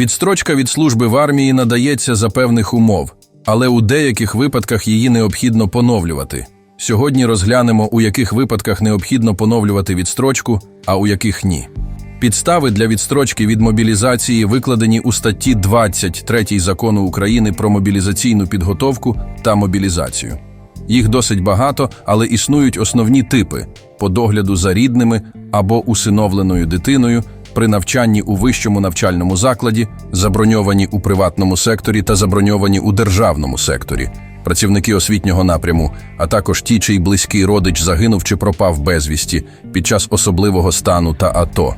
Відстрочка від служби в армії надається за певних умов, але у деяких випадках її необхідно поновлювати. Сьогодні розглянемо, у яких випадках необхідно поновлювати відстрочку, а у яких ні. Підстави для відстрочки від мобілізації викладені у статті 23 закону України про мобілізаційну підготовку та мобілізацію. Їх досить багато, але існують основні типи по догляду за рідними або усиновленою дитиною при навчанні у вищому навчальному закладі, заброньовані у приватному секторі та заброньовані у державному секторі, працівники освітнього напряму, а також ті, чий близький родич загинув чи пропав безвісті під час особливого стану та АТО.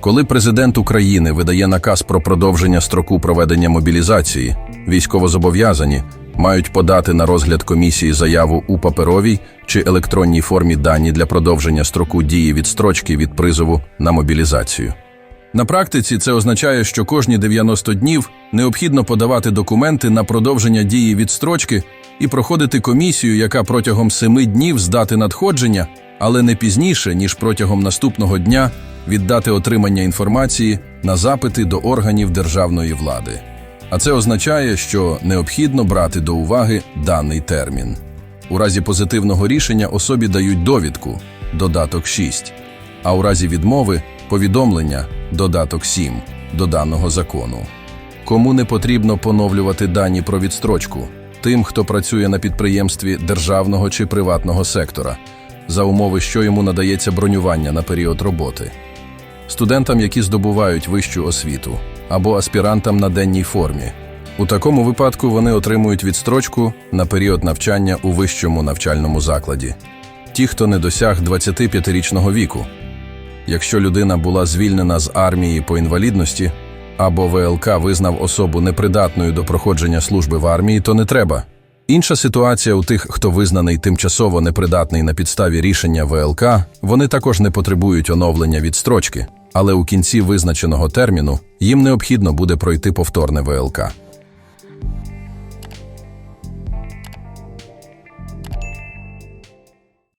Коли президент України видає наказ про продовження строку проведення мобілізації, військовозобов'язані мають подати на розгляд комісії заяву у паперовій чи електронній формі дані для продовження строку дії відстрочки від призову на мобілізацію. На практиці це означає, що кожні 90 днів необхідно подавати документи на продовження дії відстрочки і проходити комісію, яка протягом 7 днів з дати надходження, але не пізніше, ніж протягом наступного дня віддати отримання інформації на запити до органів державної влади. А це означає, що необхідно брати до уваги даний термін. У разі позитивного рішення особі дають довідку додаток 6, а у разі відмови повідомлення додаток 7 до даного закону. Кому не потрібно поновлювати дані про відстрочку? Тим, хто працює на підприємстві державного чи приватного сектора, за умови, що йому надається бронювання на період роботи студентам, які здобувають вищу освіту, або аспірантам на денній формі. У такому випадку вони отримують відстрочку на період навчання у вищому навчальному закладі. Ті, хто не досяг 25-річного віку. Якщо людина була звільнена з армії по інвалідності, або ВЛК визнав особу непридатною до проходження служби в армії, то не треба. Інша ситуація у тих, хто визнаний тимчасово непридатний на підставі рішення ВЛК, вони також не потребують оновлення відстрочки, але у кінці визначеного терміну їм необхідно буде пройти повторне ВЛК.